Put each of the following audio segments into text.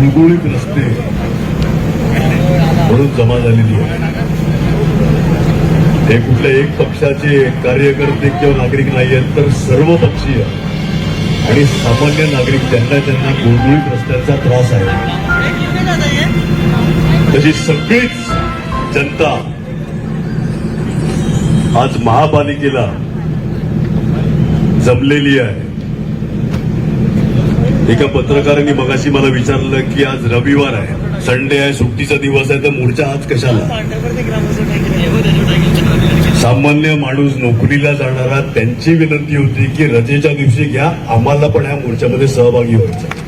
गुळगुळीत रस्ते म्हणून जमा झालेली आहे. हे कुठल्या एक पक्षाचे कार्यकर्ते किंवा नागरिक नाही आहेत तर सर्व पक्षीय आणि सामान्य नागरिक ज्यांना ज्यांना गुळगुळीत रस्त्यांचा त्रास आहे. तशी सगळीच जनता आज महापालिकेला जमलेली आहे. एका पत्रकारांनी मगाशी मला विचारलं की आज रविवार आहे संडे आहे सुट्टीचा दिवस आहे तर मोर्चा आज कशाला? सामान्य माणूस नोकरीला जाणारा त्यांची विनंती होती की रजेच्या दिवशी घ्या आम्हाला पण ह्या मोर्चामध्ये सहभागी व्हायचं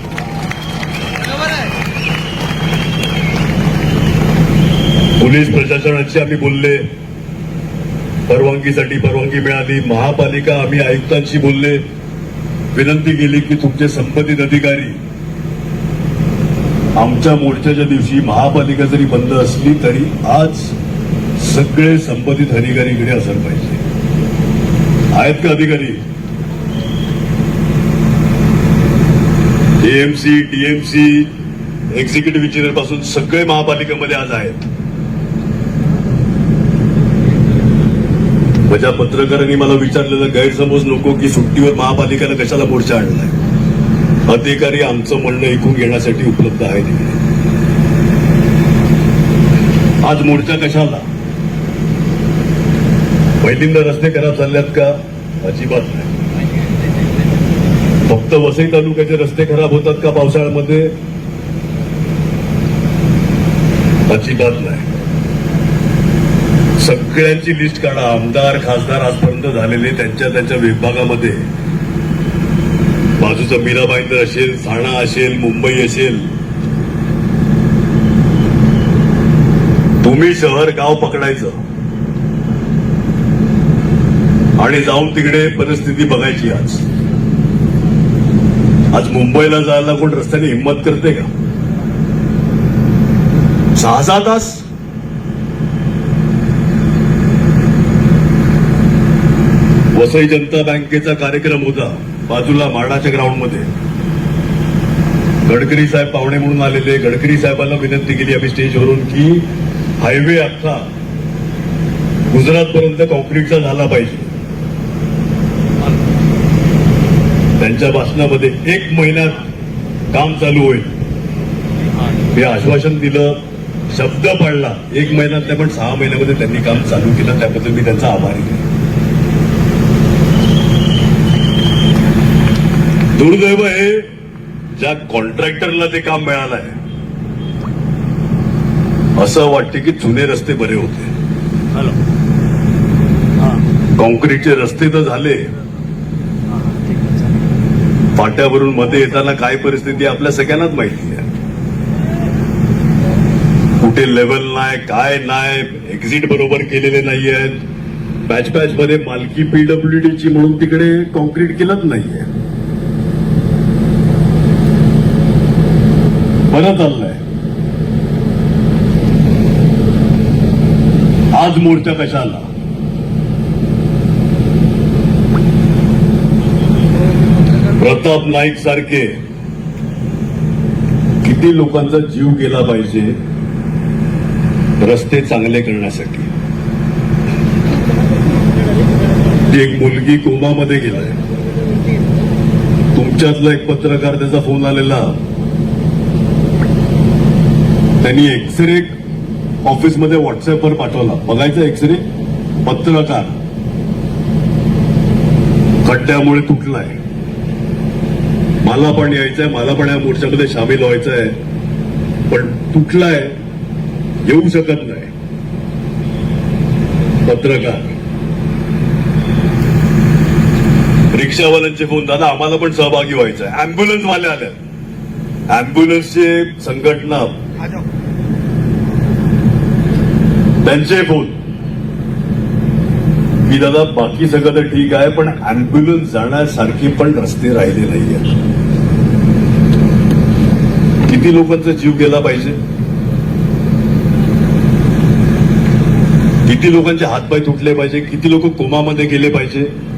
पोलीस प्रशासनाची आम्ही बोलले परवानगीसाठी परवानगी मिळाली महापालिका आम्ही आयुक्तांशी बोलले विनंती केली की तुमचे संबंधित अधिकारी आमच्या मोर्चाच्या दिवशी महापालिका जरी बंद असली तरी आज सगळे संबंधित अधिकारी इकडे असलं पाहिजे. आहेत का अधिकारी? एएमसी टीएमसी एक्झिक्युटिव्ह इंजिनियरपासून सगळे महापालिकेमध्ये आज आहेत. माझ्या पत्रकारांनी मला विचारलेलं गैरसमज नको की सुट्टीवर महापालिकेला कशाला मोर्चा आणलाय? अधिकारी आमचं म्हणणं ऐकून घेण्यासाठी उपलब्ध आहे आज मोर्चा कशाला? पहिल्यांदा रस्ते खराब चालल्यात का? अजिबात नाही. फक्त वसई तालुक्याचे रस्ते खराब होतात का पावसाळ्यामध्ये? अजिबात नाही. सगळ्यांची लिस्ट काढा. आमदार खासदार आजपर्यंत झालेले त्यांच्या त्यांच्या विभागामध्ये. बाजूचं मीराबाईंदर असेल ठाणा असेल मुंबई असेल. तुम्ही शहर गाव पकडायचं. आणि जाऊन तिकडे परिस्थिती बघायची आज. आज मुंबईला जायला कोण रस्त्याने हिंमत करते का? सहा सहा तास वसई जनता बँकेचा कार्यक्रम होता बाजूला माडाच्या ग्राउंडमध्ये. गडकरी साहेब पाहुणे म्हणून आलेले. गडकरी साहेबांना विनंती केली आम्ही स्टेजवरून की हायवे अख्खा गुजरातपर्यंत कॉन्क्रीटचा झाला पाहिजे. त्यांच्या भाषणामध्ये एक महिन्यात काम चालू होईल. हे आश्वासन दिलं शब्द पाळला एक महिन्यात नाही पण सहा महिन्यामध्ये त्यांनी काम चालू केलं त्याबद्दल मी त्यांचा आभारी आहे. दुर्दैव आहे ज्या कॉन्ट्रॅक्टरला ते काम मिळालं आहे असं वाटते की जुने रस्ते बरे होते. कॉन्क्रीटचे रस्ते तर झाले. फाट्यावरून मध्ये येताना काय परिस्थिती आपल्या सगळ्यांनाच माहिती आहे. कुठे लेवल नाही काय नाही एक्झिट बरोबर केलेले नाही आहेत पॅच पॅच मध्ये मालकी पीडब्ल्यूडीची म्हणून तिकडे कॉन्क्रीट केलंच नाहीये. बरं चाललंय. आज मोर्चा कशाला? प्रताप नाईक सारखे किती लोकांचा जीव गेला पाहिजे रस्ते चांगले करण्यासाठी. ती एक मुलगी कोमामध्ये गेलाय. तुमच्यातला एक पत्रकार त्याचा फोन आलेला. त्यांनी एक्सरे ऑफिसमध्ये व्हॉट्सअपवर पाठवला. बघायचा एक्सरे पत्रकार. खड्ड्यामुळे तुटलाय. मला पण यायचंय मला पण या मोर्चामध्ये सामील व्हायचंय. पण तुटलाय येऊ शकत नाही. पत्रकार. रिक्षावाल्यांचे फोन दादा आम्हाला पण सहभागी व्हायचं आहे अँब्युलन्सवाले आल्या अँब्युलन्सचे संघटना त्यांचे फोन. की दादा बाकी सगळं तर ठीक आहे पण अँब्युलन्स जाण्यासारखे पण रस्ते राहिले नाहीये. किती लोकांचा जीव गेला पाहिजे? किती लोकांचे हातपाय तुटले पाहिजे? किती लोक कोमामध्ये गेले पाहिजे?